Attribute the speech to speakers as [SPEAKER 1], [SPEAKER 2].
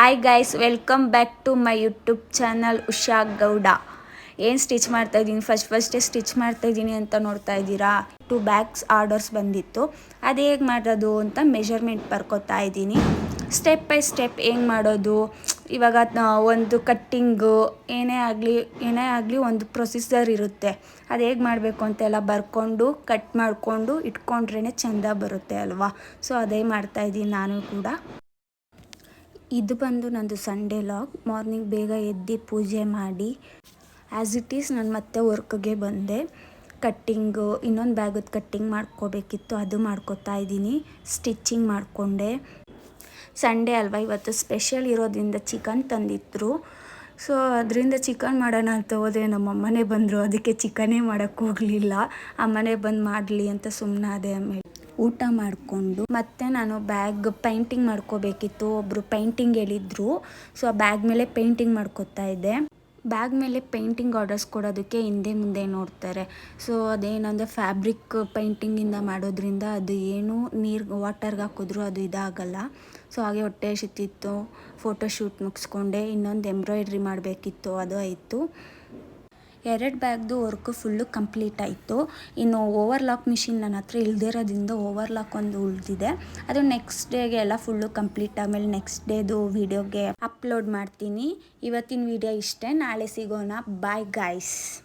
[SPEAKER 1] Hi guys welcome back to my YouTube channel Usha Gowda ಏನು stitch ಮಾಡ್ತಾ ಇದ್ದೀನಿ? First ಫಸ್ಟೇ ಸ್ಟಿಚ್ ಮಾಡ್ತಾಯಿದ್ದೀನಿ ಅಂತ ನೋಡ್ತಾ ಇದ್ದೀರಾ? ಟು ಬ್ಯಾಗ್ಸ್ ಆರ್ಡರ್ಸ್ ಬಂದಿತ್ತು. ಅದು ಹೇಗೆ ಮಾಡೋದು ಅಂತ ಮೆಷರ್ಮೆಂಟ್ ಬರ್ಕೊತಾ ಇದ್ದೀನಿ. ಸ್ಟೆಪ್ ಬೈ ಸ್ಟೆಪ್ ಹೆಂಗೆ ಮಾಡೋದು? ಇವಾಗ ಒಂದು ಕಟ್ಟಿಂಗು ಏನೇ ಆಗಲಿ ಏನೇ ಆಗಲಿ ಒಂದು ಪ್ರೊಸೀಜರ್ ಇರುತ್ತೆ. ಅದು ಹೇಗೆ ಮಾಡಬೇಕು ಅಂತೆಲ್ಲ ಬರ್ಕೊಂಡು ಕಟ್ ಮಾಡಿಕೊಂಡು ಇಟ್ಕೊಂಡ್ರೇ ಚೆಂದ ಬರುತ್ತೆ ಅಲ್ವಾ? ಸೊ ಅದೇ ಮಾಡ್ತಾಯಿದ್ದೀನಿ ನಾನು ಕೂಡ. ಇದು ಬಂದು ನಂದು ಸಂಡೇ ಲಾಗ್ ಮಾರ್ನಿಂಗ್ ಬೇಗ ಎದ್ದು ಪೂಜೆ ಮಾಡಿ. ಆ್ಯಸ್ ಇಟ್ ಈಸ್ ನಾನು ಮತ್ತೆ ವರ್ಕ್ಗೆ ಬಂದೆ. ಕಟ್ಟಿಂಗು ಇನ್ನೊಂದು ಬ್ಯಾಗದ ಕಟ್ಟಿಂಗ್ ಮಾಡ್ಕೋಬೇಕಿತ್ತು. ಅದು ಮಾಡ್ಕೋತಾ ಇದ್ದೀನಿ. ಸ್ಟಿಚ್ಚಿಂಗ್ ಮಾಡಿಕೊಂಡೆ. ಸಂಡೇ ಅಲ್ವಾ, ಇವತ್ತು ಸ್ಪೆಷಲ್ ಇರೋದ್ರಿಂದ ಚಿಕನ್ ತಂದಿದ್ರು. ಸೊ ಅದರಿಂದ ಚಿಕನ್ ಮಾಡೋಣ ಅಂತ ಹೋದೆ. ನಮ್ಮ ಅಮ್ಮನೇ ಬಂದರು. ಅದಕ್ಕೆ ಚಿಕನೇ ಮಾಡೋಕ್ಕೆ ಹೋಗಲಿಲ್ಲ. ಅಮ್ಮನೇ ಬಂದು ಮಾಡಲಿ ಅಂತ ಸುಮ್ಮನಾದೆ ಆಮೇಲೆ. ಊಟ ಮಾಡಿಕೊಂಡು ಮತ್ತೆ ನಾನು ಬ್ಯಾಗ್ ಪೇಂಟಿಂಗ್ ಮಾಡ್ಕೋಬೇಕಿತ್ತು. ಒಬ್ಬರು ಪೇಂಟಿಂಗ್ ಹೇಳಿದ್ರು. ಸೊ, ಆ ಬ್ಯಾಗ್ ಮೇಲೆ ಪೇಂಟಿಂಗ್ ಮಾಡ್ಕೋತಾ ಇದ್ದೆ. ಬ್ಯಾಗ್ ಮೇಲೆ ಪೇಂಟಿಂಗ್ ಆರ್ಡರ್ಸ್ ಕೊಡೋದಕ್ಕೆ ಹಿಂದೆ ಮುಂದೆ ನೋಡ್ತಾರೆ. ಸೊ, ಅದೇನಂದರೆ ಫ್ಯಾಬ್ರಿಕ್ ಪೇಂಟಿಂಗಿಂದ ಮಾಡೋದ್ರಿಂದ ಅದು ಏನು ನೀರು ವಾಟರ್ಗೆ ಹಾಕಿದ್ರು ಅದು ಇದಾಗಲ್ಲ. ಸೊ, ಹಾಗೆ ಹೊಟ್ಟೆ ಸಿತ್ತಿತ್ತು ಫೋಟೋ ಶೂಟ್ ಮುಗಿಸ್ಕೊಂಡೆ. ಇನ್ನೊಂದು ಎಂಬ್ರಾಯ್ಡ್ರಿ ಮಾಡಬೇಕಿತ್ತು. ಅದು ಆಯಿತು. ಎರಡು ಬ್ಯಾಗ್ದು ವರ್ಕು ಫುಲ್ಲು ಕಂಪ್ಲೀಟ್ ಆಯಿತು ಇನ್ನು ಓವರ್ಲಾಕ್ ಮಿಷಿನ್ ನನ್ನ ಹತ್ರ ಇಲ್ದಿರೋದ್ರಿಂದ ಓವರ್ಲಾಕ್ ಒಂದು ಉಳಿದಿದೆ. ಅದು ನೆಕ್ಸ್ಟ್ ಡೇಗೆ ಎಲ್ಲ ಫುಲ್ಲು ಕಂಪ್ಲೀಟ್ ಆಮೇಲೆ ನೆಕ್ಸ್ಟ್ ಡೇದು ವೀಡಿಯೋಗೆ ಅಪ್ಲೋಡ್ ಮಾಡ್ತೀನಿ. ಇವತ್ತಿನ ವಿಡಿಯೋ ಇಷ್ಟೇ. ನಾಳೆ ಸಿಗೋಣ. Bye guys.